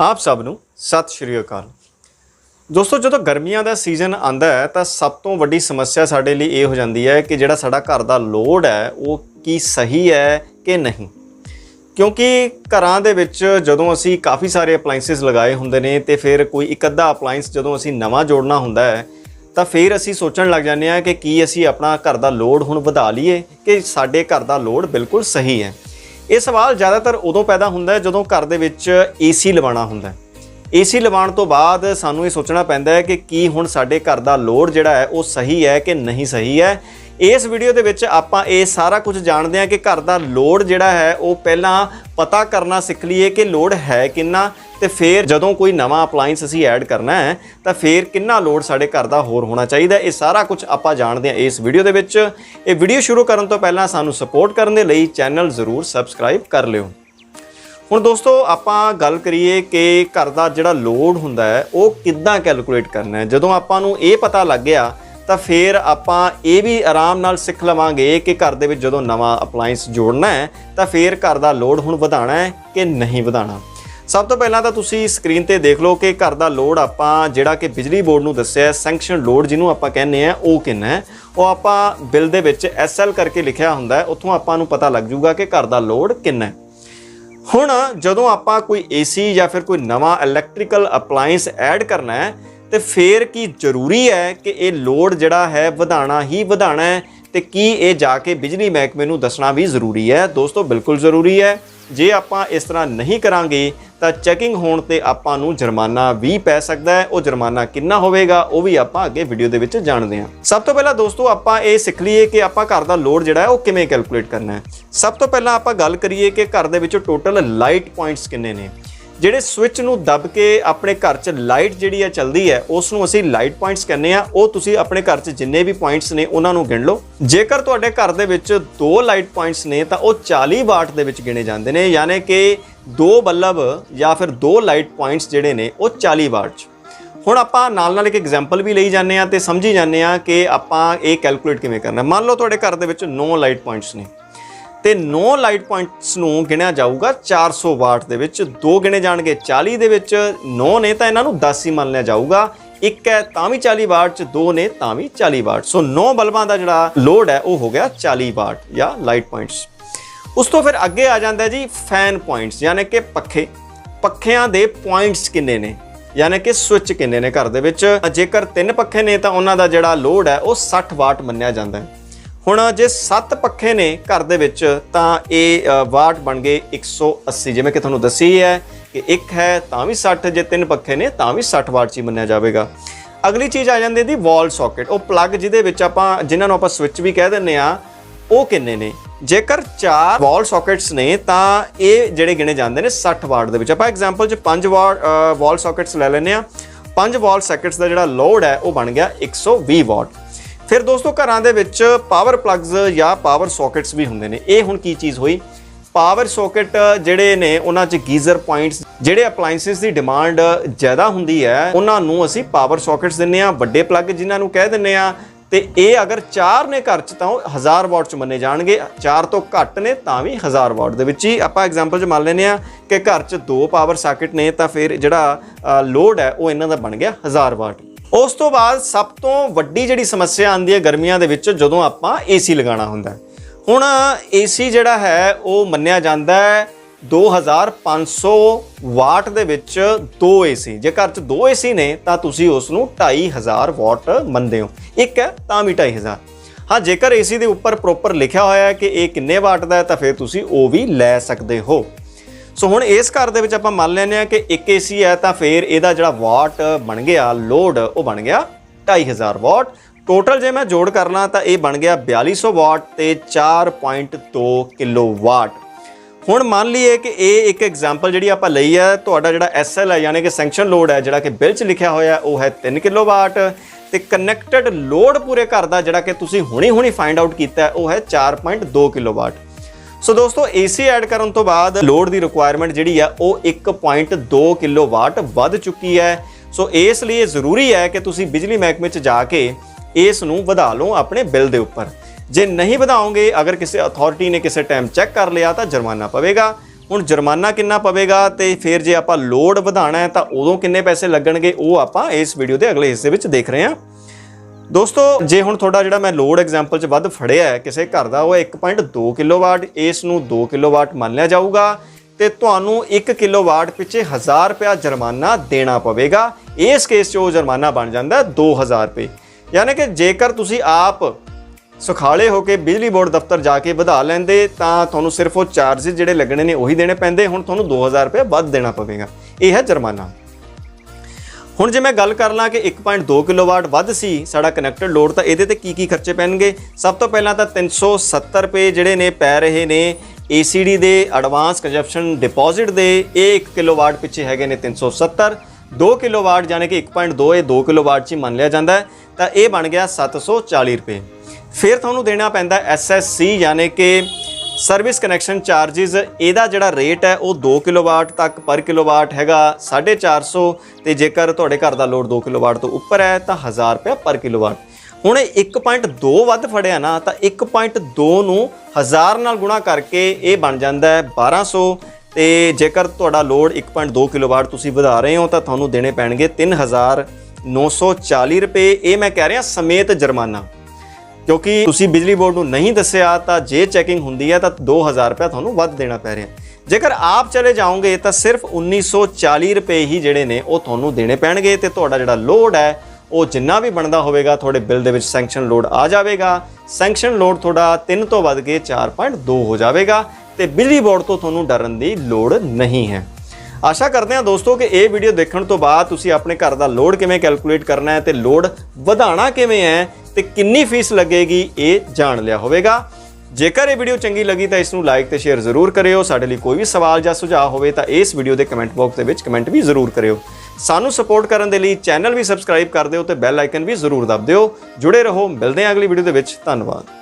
ਆਪ ਸਭ ਨੂੰ ਸਤਿ ਸ਼੍ਰੀ ਅਕਾਲ। ਦੋਸਤੋ, ਜਦੋਂ ਗਰਮੀਆਂ ਦਾ ਸੀਜ਼ਨ ਆਂਦਾ ਹੈ, ਤਾਂ ਸਭ ਤੋਂ ਵੱਡੀ ਸਮੱਸਿਆ ਸਾਡੇ ਲਈ ਇਹ ਹੋ ਜਾਂਦੀ ਹੈ ਕਿ ਜਿਹੜਾ ਸਾਡਾ ਘਰ ਦਾ ਲੋਡ ਹੈ, ਉਹ ਕੀ ਸਹੀ ਹੈ ਕਿ ਨਹੀਂ? ਕਿਉਂਕਿ ਘਰਾਂ ਦੇ ਵਿੱਚ ਜਦੋਂ ਅਸੀਂ ਕਾਫੀ ਸਾਰੇ ਅਪਲਾਈਐਂਸਸ ਲਗਾਏ ਹੁੰਦੇ ਨੇ ਤੇ ਫਿਰ ਕੋਈ ਇੱਕ ਅੱਧਾ ਅਪਲਾਈਐਂਸ ਜਦੋਂ ਅਸੀਂ ਨਵਾਂ ਜੋੜਨਾ ਹੁੰਦਾ ਹੈ, ਤਾਂ ਫਿਰ ਅਸੀਂ ਸੋਚਣ ਲੱਗ ਜਾਂਦੇ ਹਾਂ ਕਿ ਕੀ ਅਸੀਂ ਆਪਣਾ ਘਰ ਦਾ ਲੋਡ ਹੁਣ ਵਧਾ ਲਈਏ, ਕਿ ਸਾਡੇ ਘਰ ਦਾ ਲੋਡ ਬਿਲਕੁਲ ਸਹੀ ਹੈ। ਇਹ ਸਵਾਲ ਜ਼ਿਆਦਾਤਰ ਉਦੋਂ ਪੈਦਾ ਹੁੰਦਾ ਹੈ ਜਦੋਂ ਘਰ ਦੇ ਵਿੱਚ ਏਸੀ ਲਵਾਉਣਾ ਹੁੰਦਾ ਹੈ। ਏਸੀ ਲਵਾਉਣ ਤੋਂ ਬਾਅਦ ਸਾਨੂੰ ਇਹ ਸੋਚਣਾ ਪੈਂਦਾ ਹੈ ਕਿ ਕੀ ਹੁਣ ਸਾਡੇ ਘਰ ਦਾ ਲੋਡ ਜਿਹੜਾ ਹੈ ਉਹ ਸਹੀ ਹੈ ਕਿ ਨਹੀਂ ਸਹੀ ਹੈ। ਇਸ ਵੀਡੀਓ ਦੇ ਵਿੱਚ ਆਪਾਂ ਇਹ ਸਾਰਾ ਕੁਝ ਜਾਣਦੇ ਹਾਂ ਕਿ ਘਰ ਦਾ ਲੋਡ ਜਿਹੜਾ ਹੈ ਉਹ ਪਹਿਲਾਂ ਪਤਾ ਕਰਨਾ ਸਿੱਖ ਲਈਏ ਕਿ ਲੋਡ ਹੈ ਕਿੰਨਾ ਤੇ ਫਿਰ ਜਦੋਂ ਕੋਈ ਨਵਾਂ ਅਪਲਾਈਐਂਸ ਅਸੀਂ ਐਡ ਕਰਨਾ ਹੈ, ਤਾਂ ਫਿਰ ਕਿੰਨਾ ਲੋਡ ਸਾਡੇ ਘਰ ਦਾ ਹੋਰ ਹੋਣਾ ਚਾਹੀਦਾ ਇਹ ਸਾਰਾ ਕੁਝ ਆਪਾਂ ਜਾਣਦੇ ਹਾਂ ਇਸ ਵੀਡੀਓ ਦੇ ਵਿੱਚ। ਇਹ ਵੀਡੀਓ ਸ਼ੁਰੂ ਕਰਨ ਤੋਂ ਪਹਿਲਾਂ ਸਾਨੂੰ ਸਪੋਰਟ ਕਰਨ ਦੇ ਲਈ ਚੈਨਲ ਜ਼ਰੂਰ ਸਬਸਕ੍ਰਾਈਬ ਕਰ ਲਿਓ। ਹੁਣ ਦੋਸਤੋ, ਆਪਾਂ ਗੱਲ ਕਰੀਏ ਕਿ ਘਰ ਦਾ ਜਿਹੜਾ ਲੋਡ ਹੁੰਦਾ ਹੈ, ਉਹ ਕਿੱਦਾਂ ਕੈਲਕੂਲੇਟ ਕਰਨਾ ਹੈ। ਜਦੋਂ ਆਪਾਂ ਨੂੰ ਇਹ ਪਤਾ ਲੱਗ ਗਿਆ ਤਾਂ ਫਿਰ ਆਪਾਂ ਇਹ ਵੀ ਆਰਾਮ ਨਾਲ ਸਿੱਖ ਲਵਾਂਗੇ ਕਿ ਘਰ ਦੇ ਵਿੱਚ ਜਦੋਂ ਨਵਾਂ ਅਪਲਾਈਐਂਸ ਜੋੜਨਾ ਹੈ, ਤਾਂ ਫਿਰ ਘਰ ਦਾ ਲੋਡ ਹੁਣ ਵਧਾਉਣਾ ਹੈ ਕਿ ਨਹੀਂ ਵਧਾਉਣਾ। ਸਭ ਤੋਂ ਪਹਿਲਾਂ ਤਾਂ ਤੁਸੀਂ ਸਕਰੀਨ ਤੇ ਦੇਖ ਲਓ ਕਿ ਘਰ ਦਾ ਲੋਡ ਆਪਾਂ ਜਿਹੜਾ ਕਿ ਬਿਜਲੀ ਬੋਰਡ ਨੂੰ ਦੱਸਿਆ ਹੈ ਸੈਂਕਸ਼ਨ ਲੋਡ ਜਿਹਨੂੰ ਆਪਾਂ ਕਹਿੰਦੇ ਆ ਉਹ ਕਿੰਨਾ ਹੈ? ਉਹ ਆਪਾਂ ਬਿੱਲ ਦੇ ਵਿੱਚ ਐਸਐਲ ਕਰਕੇ ਲਿਖਿਆ ਹੁੰਦਾ ਹੈ, ਉੱਥੋਂ ਆਪਾਂ ਨੂੰ ਪਤਾ ਲੱਗ ਜਾਊਗਾ ਕਿ ਘਰ ਦਾ ਲੋਡ ਕਿੰਨਾ ਹੈ। ਹੁਣ ਜਦੋਂ ਆਪਾਂ ਕੋਈ ਏਸੀ ਜਾਂ ਫਿਰ ਕੋਈ ਨਵਾਂ ਇਲੈਕਟ੍ਰੀਕਲ ਅਪਲਾਈਐਂਸ ਐਡ ਕਰਨਾ ਹੈ ਤੇ ਫੇਰ ਕੀ ਜ਼ਰੂਰੀ ਹੈ ਕਿ ਇਹ ਲੋਡ ਜਿਹੜਾ ਹੈ ਵਧਾਣਾ ਹੀ ਵਧਾਣਾ ਹੈ ਤੇ ਕੀ ਇਹ ਜਾ ਕੇ ਬਿਜਲੀ ਮਹਿਕਮੇ ਨੂੰ ਦੱਸਣਾ ਵੀ ਜ਼ਰੂਰੀ ਹੈ? ਦੋਸਤੋ, ਬਿਲਕੁਲ ਜ਼ਰੂਰੀ ਹੈ। ਜੇ ਆਪਾਂ ਇਸ ਤਰ੍ਹਾਂ ਨਹੀਂ ਕਰਾਂਗੇ, ਤਾਂ ਚੈਕਿੰਗ ਹੋਣ ਤੇ ਆਪਾਂ ਨੂੰ ਜੁਰਮਾਨਾ ਵੀ ਪੈ ਸਕਦਾ ਹੈ। ਉਹ ਜੁਰਮਾਨਾ ਕਿੰਨਾ ਹੋਵੇਗਾ, ਉਹ ਵੀ ਆਪਾਂ ਅੱਗੇ ਵੀਡੀਓ ਦੇ ਵਿੱਚ ਜਾਣਦੇ ਹਾਂ। ਸਭ ਤੋਂ ਪਹਿਲਾਂ ਦੋਸਤੋ, ਆਪਾਂ ਇਹ ਸਿੱਖ ਲਈਏ ਕਿ ਆਪਾਂ ਘਰ ਦਾ ਲੋਡ ਜਿਹੜਾ ਹੈ, ਉਹ ਕਿਵੇਂ ਕੈਲਕੂਲੇਟ ਕਰਨਾ ਹੈ। ਸਭ ਤੋਂ ਪਹਿਲਾਂ ਆਪਾਂ ਗੱਲ ਕਰੀਏ ਕਿ ਘਰ ਦੇ ਵਿੱਚ ਟੋਟਲ ਲਾਈਟ ਪੁਆਇੰਟਸ ਕਿੰਨੇ ਨੇ? ਜਿਹੜੇ ਸਵਿਚ ਨੂੰ ਦੱਬ ਕੇ ਆਪਣੇ ਘਰ 'ਚ ਲਾਈਟ ਜਿਹੜੀ ਹੈ ਚੱਲਦੀ ਹੈ ਉਸ ਨੂੰ ਅਸੀਂ ਲਾਈਟ ਪੁਆਇੰਟਸ ਕਹਿੰਦੇ ਆ ਉਹ ਤੁਸੀਂ ਆਪਣੇ ਘਰ 'ਚ ਜਿੰਨੇ ਵੀ ਪੁਆਇੰਟਸ ਨੇ, ਉਹਨਾਂ ਨੂੰ ਗਿਣ ਲਓ। ਜੇਕਰ ਤੁਹਾਡੇ ਘਰ ਦੇ ਵਿੱਚ ਦੋ ਲਾਈਟ ਪੁਆਇੰਟਸ ਨੇ, ਤਾਂ ਉਹ 40 ਵਾਟ ਦੇ ਵਿੱਚ ਗਿਣੇ ਜਾਂਦੇ ਨੇ। ਯਾਨੀ ਕਿ ਦੋ ਬੱਲਬ ਜਾਂ ਫਿਰ ਦੋ ਲਾਈਟ ਪੁਆਇੰਟਸ ਜਿਹੜੇ ਨੇ, ਉਹ 40 ਵਾਟ 'ਚ। ਹੁਣ ਆਪਾਂ ਨਾਲ ਨਾਲ ਇੱਕ ਐਗਜ਼ਾਮਪਲ ਵੀ ਲਈ ਜਾਂਦੇ ਆ ਤੇ ਸਮਝੀ ਜਾਂਦੇ ਆ ਕਿ ਆਪਾਂ ਇਹ ਕੈਲਕੂਲੇਟ ਕਿਵੇਂ ਕਰਨਾ। ਮੰਨ ਲਓ ਤੁਹਾਡੇ ਘਰ ਦੇ ਵਿੱਚ 9 ਲਾਈਟ ਪੁਆਇੰਟਸ ਨੇ। ਤੇ 9 ਲਾਈਟ ਪੁਆਇੰਟਸ ਨੂੰ ਗਿਣਿਆ ਜਾਊਗਾ 400 ਵਾਟ ਦੇ ਵਿੱਚ। ਦੋ ਗਿਣੇ ਜਾਣਗੇ 40 ਦੇ ਵਿੱਚ 9 ਨੇ ਤਾਂ ਇਹਨਾਂ ਨੂੰ 10 ਹੀ ਮੰਨ ਲਿਆ ਜਾਊਗਾ। ਇੱਕ ਹੈ ਤਾਂ ਵੀ 40 ਵਾਟ ਚ, ਦੋ ਨੇ ਤਾਂ ਵੀ 40 ਵਾਟ। ਸੋ 9 ਬਲਬਾਂ ਦਾ ਜਿਹੜਾ ਲੋਡ ਹੈ, ਉਹ ਹੋ ਗਿਆ 40 ਵਾਟ ਜਾਂ ਲਾਈਟ ਪੁਆਇੰਟਸ। ਉਸ ਤੋਂ ਫਿਰ ਅੱਗੇ ਆ ਜਾਂਦਾ ਜੀ ਫੈਨ ਪੁਆਇੰਟਸ, ਯਾਨੀ ਕਿ ਪੱਖੇ। ਪੱਖਿਆਂ ਦੇ ਪੁਆਇੰਟਸ ਕਿੰਨੇ ਨੇ? ਯਾਨੀ ਕਿ ਸਵਿਚ ਕਿੰਨੇ ਨੇ ਘਰ ਦੇ ਵਿੱਚ? ਜੇਕਰ ਤਿੰਨ ਪੱਖੇ ਨੇ ਤਾਂ ਉਹਨਾਂ ਦਾ ਜਿਹੜਾ ਲੋਡ ਹੈ, ਉਹ 60 ਵਾਟ ਮੰਨਿਆ ਜਾਂਦਾ ਹੈ। ਹੁਣ ਜੇ 7 ਪੱਖੇ ਨੇ ਘਰ ਦੇ ਵਿੱਚ ਤਾਂ ਇਹ ਅ, ਵਾਟ ਬਣ ਗਏ 180 ਜਿਵੇਂ ਕਿ ਤੁਹਾਨੂੰ ਦੱਸੀ ਹੈ ਕਿ ਇੱਕ ਹੈ ਤਾਂ ਵੀ 60 ਜੇ ਤਿੰਨ ਪੱਖੇ ਨੇ ਤਾਂ ਵੀ 60 ਵਾਟ 'ਚ ਹੀ ਮੰਨਿਆ ਜਾਵੇਗਾ। ਅਗਲੀ ਚੀਜ਼ ਆ ਜਾਂਦੀ ਹੈ ਦੀ ਵਾਲ ਸਾਕਟ ਉਹ ਪਲੱਗ ਜਿਹਦੇ ਵਿੱਚ ਆਪਾਂ ਜਿਨ੍ਹਾਂ ਨੂੰ ਆਪਾਂ ਸਵਿਚ ਵੀ ਕਹਿ ਦਿੰਨੇ ਆ ਉਹ ਕਿੰਨੇ ਨੇ? ਜੇਕਰ 4 ਵਾਲ ਸਾਕਟਸ ਨੇ ਤਾਂ ਇਹ ਜਿਹੜੇ ਗਿਣੇ ਜਾਂਦੇ ਨੇ 60 ਵਾਟ ਦੇ ਵਿੱਚ। ਆਪਾਂ ਐਗਜ਼ਾਮਪਲ 'ਚ 5 ਵਾਟ ਵਾਲ ਸਾਕਟਸ ਲੈ ਲੈਨੇ ਆ 5 ਵਾਲ ਸਾਕਟਸ ਦਾ ਜਿਹੜਾ ਲੋਡ ਹੈ ਉਹ ਬਣ ਗਿਆ 120 ਵਾਟ। ਫਿਰ ਦੋਸਤੋ ਘਰਾਂ ਦੇ ਵਿੱਚ ਪਾਵਰ ਪਲੱਗਸ ਜਾਂ ਪਾਵਰ ਸਾਕਟਸ ਵੀ ਹੁੰਦੇ ਨੇ। ਇਹ ਹੁਣ ਕੀ ਚੀਜ਼ ਹੋਈ? ਪਾਵਰ ਸਾਕਟ ਜਿਹੜੇ ਨੇ, ਉਹਨਾਂ 'ਚ ਗੀਜ਼ਰ ਪੁਆਇੰਟਸ ਜਿਹੜੇ ਅਪਲਾਈਐਂਸਸ ਦੀ ਡਿਮਾਂਡ ਜ਼ਿਆਦਾ ਹੁੰਦੀ ਹੈ, ਉਹਨਾਂ ਨੂੰ ਅਸੀਂ ਪਾਵਰ ਸਾਕਟਸ ਦਿੰਨੇ ਆ ਵੱਡੇ ਪਲੱਗ ਜਿਨ੍ਹਾਂ ਨੂੰ ਕਹਿ ਦਿੰਨੇ ਆ ਤੇ ਇਹ ਅਗਰ 4 ਨੇ ਘਰ 'ਚ ਤਾਂ ਉਹ 1000 ਵਾਟ 'ਚ ਮੰਨੇ ਜਾਣਗੇ। 4 ਤੋਂ ਘੱਟ ਨੇ ਤਾਂ ਵੀ 1000 ਵਾਟ ਦੇ ਵਿੱਚ ਹੀ। ਆਪਾਂ ਐਗਜ਼ਾਮਪਲ 'ਚ ਮੰਨ ਲੈਨੇ ਆ ਕਿ ਘਰ 'ਚ ਦੋ ਪਾਵਰ ਸਾਕਟ ਨੇ, ਤਾਂ ਫਿਰ ਜਿਹੜਾ ਲੋਡ ਹੈ, ਉਹ ਇਹਨਾਂ ਦਾ ਬਣ ਗਿਆ 1000 ਵਾਟ। ਉਸ ਤੋਂ ਬਾਅਦ ਸਭ ਤੋਂ ਵੱਡੀ ਜਿਹੜੀ ਸਮੱਸਿਆ ਆਉਂਦੀ ਹੈ ਗਰਮੀਆਂ ਦੇ ਵਿੱਚ, ਜਦੋਂ ਆਪਾਂ ਏਸੀ ਲਗਾਉਣਾ ਹੁੰਦਾ ਹੈ। ਹੁਣ ਏਸੀ ਜਿਹੜਾ ਹੈ, ਉਹ ਮੰਨਿਆ ਜਾਂਦਾ ਹੈ 2500 ਵਾਟ ਦੇ ਵਿੱਚ ਦੋ ਏਸੀ ਜੇ ਘਰ 'ਚ ਦੋ ਏਸੀ ਨੇ, ਤਾਂ ਤੁਸੀਂ ਉਸ ਨੂੰ 2500 ਵਾਟ ਮੰਨਦੇ ਹੋ। ਇੱਕ ਹੈ, ਤਾਂ ਵੀ 2500 ਹਾਂ, ਜੇਕਰ ਏਸੀ ਦੇ ਉੱਪਰ ਪ੍ਰੋਪਰ ਲਿਖਿਆ ਹੋਇਆ ਹੈ ਕਿ ਇਹ ਕਿੰਨੇ ਵਾਟ ਦਾ ਹੈ, ਤਾਂ ਫਿਰ ਤੁਸੀਂ ਉਹ ਵੀ ਲੈ ਸਕਦੇ ਹੋ। ਸੋ ਹੁਣ ਇਸ ਘਰ ਦੇ ਵਿੱਚ ਆਪਾਂ ਮੰਨ ਲੈਂਦੇ ਆ ਕਿ ਇੱਕ ਏਸੀ ਹੈ ਤਾਂ ਫਿਰ ਇਹਦਾ ਜਿਹੜਾ ਵਾਟ ਬਣ ਗਿਆ ਲੋਡ ਉਹ ਬਣ ਗਿਆ 2500 ਵਾਟ ਟੋਟਲ ਜੇ ਮੈਂ ਜੋੜ ਕਰਨਾ ਤਾਂ ਇਹ ਬਣ ਗਿਆ 4200 ਵਾਟ ਤੇ 4.2 ਕਿਲੋਵਾਟ ਹੁਣ ਮੰਨ ਲਈਏ ਕਿ ਇਹ ਇੱਕ ਐਗਜ਼ਾਮਪਲ ਜਿਹੜੀ ਆਪਾਂ ਲਈ ਹੈ ਤੁਹਾਡਾ ਜਿਹੜਾ ਐਸਐਲ ਹੈ ਯਾਨੀ ਕਿ ਸੈਂਕਸ਼ਨ ਲੋਡ ਹੈ ਜਿਹੜਾ ਕਿ ਬਿੱਲ 'ਚ ਲਿਖਿਆ ਹੋਇਆ ਉਹ ਹੈ 3 ਕਿਲੋਵਾਟ ਤੇ ਕਨੈਕਟਡ ਲੋਡ ਪੂਰੇ ਘਰ ਦਾ ਜਿਹੜਾ ਕਿ ਤੁਸੀਂ ਹੁਣੀ ਹੁਣੀ ਫਾਈਂਡ ਆਊਟ ਕੀਤਾ ਹੈ, ਉਹ ਹੈ 4.2 ਕਿਲੋਵਾਟ ਸੋ ਦੋਸਤੋ, AC ਐਡ ਕਰਨ ਤੋਂ ਬਾਅਦ ਲੋਡ ਦੀ ਰਿਕੁਆਇਰਮੈਂਟ ਜਿਹੜੀ ਆ, ਉਹ 1.2 ਕਿਲੋਵਾਟ ਵੱਧ ਚੁੱਕੀ ਹੈ। ਸੋ ਇਸ ਲਈ ਜ਼ਰੂਰੀ ਹੈ ਕਿ ਤੁਸੀਂ ਬਿਜਲੀ ਮਹਿਕਮੇ 'ਚ ਜਾ ਕੇ ਇਸ ਨੂੰ ਵਧਾ ਲਓ ਆਪਣੇ ਬਿੱਲ ਦੇ ਉੱਪਰ। ਜੇ ਨਹੀਂ ਵਧਾਓਗੇ, ਅਗਰ ਕਿਸੇ ਅਥਾਰਟੀ ਨੇ ਕਿਸੇ ਟਾਈਮ ਚੈੱਕ ਕਰ ਲਿਆ, ਤਾਂ ਜੁਰਮਾਨਾ ਪਵੇਗਾ। ਹੁਣ ਜੁਰਮਾਨਾ ਕਿੰਨਾ ਪਵੇਗਾ ਤੇ ਫਿਰ ਜੇ ਆਪਾਂ ਲੋਡ ਵਧਾਣਾ ਹੈ, ਤਾਂ ਉਦੋਂ ਕਿੰਨੇ ਪੈਸੇ ਲੱਗਣਗੇ, ਉਹ ਆਪਾਂ ਇਸ ਵੀਡੀਓ ਦੇ ਅਗਲੇ ਹਿੱਸੇ ਵਿੱਚ ਦੇਖ ਰਹੇ ਹਾਂ। ਦੋਸਤੋ, ਜੇ ਹੁਣ ਤੁਹਾਡਾ ਜਿਹੜਾ ਮੈਂ ਲੋਡ ਐਗਜ਼ਾਮਪਲ 'ਚ ਵੱਧ ਫੜਿਆ ਹੈ ਕਿਸੇ ਘਰ ਦਾ, ਉਹ 1.2 ਕਿਲੋਵਾਟ ਇਸ ਨੂੰ 2 ਕਿਲੋਵਾਟ ਮੰਨ ਲਿਆ ਜਾਊਗਾ ਤੇ ਤੁਹਾਨੂੰ 1 ਕਿਲੋਵਾਟ ਪਿੱਛੇ 1000 ਰੁਪਿਆ ਜੁਰਮਾਨਾ ਦੇਣਾ ਪਵੇਗਾ। ਇਸ ਕੇਸ 'ਚ ਉਹ ਜੁਰਮਾਨਾ ਬਣ ਜਾਂਦਾ ਹੈ 2000 ਰੁਪਏ। ਯਾਨੀ ਕਿ ਜੇਕਰ ਤੁਸੀਂ ਆਪ ਸੁਖਾਲੇ ਹੋ ਕੇ ਬਿਜਲੀ ਬੋਰਡ ਦਫ਼ਤਰ ਜਾ ਕੇ ਵਧਾ ਲੈਂਦੇ, ਤਾਂ ਤੁਹਾਨੂੰ ਸਿਰਫ ਉਹ ਚਾਰजेस ਜਿਹੜੇ ਲੱਗਣੇ ਨੇ ਉਹੀ ਦੇਣੇ ਪੈਂਦੇ, ਹੁਣ ਤੁਹਾਨੂੰ 2000 ਰੁਪਏ ਵੱਧ ਦੇਣਾ ਪਵੇਗਾ। ਇਹ ਹੈ ਜੁਰਮਾਨਾ। ਹੁਣ ਜੇ ਮੈਂ ਗੱਲ ਕਰ ਲਾਂ ਕਿ 1.2 ਕਿਲੋਵਾਟ ਵੱਧ ਸੀ ਸਾਡਾ ਕਨੈਕਟਡ ਲੋਡ ਤਾਂ ਇਹਦੇ ਤੇ ਕੀ ਕੀ ਖਰਚੇ ਪੈਣਗੇ? ਸਭ ਤੋਂ ਪਹਿਲਾਂ ਤਾਂ 370 ਰੁਪਏ ਜਿਹੜੇ ਨੇ ਪੈ ਰਹੇ ਨੇ ACD ਦੇ ਐਡਵਾਂਸ ਕੰਜਪਸ਼ਨ ਡਿਪੋਜ਼ਿਟ ਦੇ, ਇਹ 1 ਕਿਲੋਵਾਟ ਪਿੱਛੇ ਹੈਗੇ ਨੇ 370 2 ਕਿਲੋਵਾਟ ਯਾਨੀ ਕਿ 1.2 ਇਹ 2 ਕਿਲੋਵਾਟ ਚ ਹੀ ਮੰਨ ਲਿਆ ਜਾਂਦਾ ਹੈ, ਤਾਂ ਇਹ ਬਣ ਗਿਆ 740 ਰੁਪਏ। ਫਿਰ ਤੁਹਾਨੂੰ ਦੇਣਾ ਪੈਂਦਾ SSC ਯਾਨੀ ਕਿ ਸਰਵਿਸ ਕਨੈਕਸ਼ਨ ਚਾਰजेस ਇਹਦਾ ਜਿਹੜਾ ਰੇਟ ਹੈ ਉਹ 2 ਕਿਲੋਵਾਟ ਤੱਕ ਪਰ ਕਿਲੋਵਾਟ ਹੈਗਾ 450 ਤੇ ਜੇਕਰ ਤੁਹਾਡੇ ਘਰ ਦਾ ਲੋਡ 2 ਕਿਲੋਵਾਟ ਤੋਂ ਉੱਪਰ ਹੈ ਤਾਂ 1000 ਰੁਪਏ ਪਰ ਕਿਲੋਵਾਟ। ਹੁਣ ਇਹ 1.2 ਵੱਧ ਫੜਿਆ ਨਾ ਤਾਂ 1.2 ਨੂੰ 1000 ਨਾਲ ਗੁਣਾ ਕਰਕੇ ਇਹ ਬਣ ਜਾਂਦਾ ਹੈ 1200 ਤੇ ਜੇਕਰ ਤੁਹਾਡਾ ਲੋਡ 1.2 ਕਿਲੋਵਾਟ ਤੁਸੀਂ ਵਧਾ ਰਹੇ ਹੋ ਤਾਂ ਤੁਹਾਨੂੰ ਦੇਣੇ ਪੈਣਗੇ 3940 ਰੁਪਏ। ਇਹ ਮੈਂ ਕਹਿ ਰਿਹਾ ਸਮੇਤ ਜੁਰਮਾਨਾ। ਕਿਉਂਕਿ ਤੁਸੀਂ ਬਿਜਲੀ ਬੋਰਡ ਨੂੰ ਨਹੀਂ ਦੱਸਿਆ ਤਾਂ ਜੇ ਚੈਕਿੰਗ ਹੁੰਦੀ ਹੈ ਤਾਂ 2000 ਰੁਪਏ ਤੁਹਾਨੂੰ ਵੱਧ ਦੇਣਾ ਪੈ ਰਿਹਾ ਜੇਕਰ ਆਪ ਚਲੇ ਜਾਓਗੇ ਤਾਂ ਸਿਰਫ 1940 ਰੁਪਏ ਹੀ ਜਿਹੜੇ ਨੇ ਉਹ ਤੁਹਾਨੂੰ ਦੇਣੇ ਪੈਣਗੇ ਤੇ ਤੁਹਾਡਾ ਜਿਹੜਾ ਲੋਡ ਹੈ, ਉਹ ਜਿੰਨਾ ਵੀ ਬਣਦਾ ਹੋਵੇਗਾ, ਤੁਹਾਡੇ ਬਿੱਲ ਦੇ ਵਿੱਚ ਸੈਂਕਸ਼ਨ ਲੋਡ ਆ ਜਾਵੇਗਾ। ਸੈਂਕਸ਼ਨ ਲੋਡ ਤੁਹਾਡਾ 3 ਤੋਂ ਵੱਧ ਕੇ 4.2 ਹੋ ਜਾਵੇਗਾ ਤੇ ਬਿਜਲੀ ਬੋਰਡ ਤੋਂ ਤੁਹਾਨੂੰ ਡਰਨ ਦੀ ਲੋੜ ਨਹੀਂ ਹੈ। ਆਸ਼ਾ ਕਰਦੇ ਹਾਂ ਦੋਸਤੋ ਕਿ ਇਹ ਵੀਡੀਓ ਦੇਖਣ ਤੋਂ ਬਾਅਦ ਤੁਸੀਂ ਆਪਣੇ ਘਰ ਦਾ ਲੋਡ ਕਿਵੇਂ ਕੈਲਕੂਲੇਟ ਕਰਨਾ ਹੈ ਤੇ ਲੋਡ ਵਧਾਉਣਾ ਕਿਵੇਂ ਹੈ ਤੇ ਕਿੰਨੀ ਫੀਸ ਲੱਗੇਗੀ ਇਹ ਜਾਣ ਲਿਆ ਹੋਵੇਗਾ। ਜੇਕਰ ਇਹ ਵੀਡੀਓ ਚੰਗੀ ਲੱਗੀ ਤਾਂ ਇਸ ਨੂੰ ਲਾਈਕ ਤੇ ਸ਼ੇਅਰ ਜ਼ਰੂਰ ਕਰਿਓ। ਸਾਡੇ ਲਈ ਕੋਈ ਵੀ ਸਵਾਲ ਜਾਂ ਸੁਝਾਅ ਹੋਵੇ ਤਾਂ ਇਸ ਵੀਡੀਓ ਦੇ ਕਮੈਂਟ ਬਾਕਸ ਦੇ ਵਿੱਚ ਕਮੈਂਟ ਵੀ ਜ਼ਰੂਰ ਕਰਿਓ। ਸਾਨੂੰ ਸਪੋਰਟ ਕਰਨ ਦੇ ਲਈ ਚੈਨਲ ਵੀ ਸਬਸਕ੍ਰਾਈਬ ਕਰ ਦਿਓ ਤੇ ਬੈਲ ਆਈਕਨ ਵੀ ਜ਼ਰੂਰ ਦਬ ਦਿਓ। ਜੁੜੇ ਰਹੋ। ਮਿਲਦੇ ਹਾਂ ਅਗਲੀ ਵੀਡੀਓ ਦੇ ਵਿੱਚ। ਧੰਨਵਾਦ।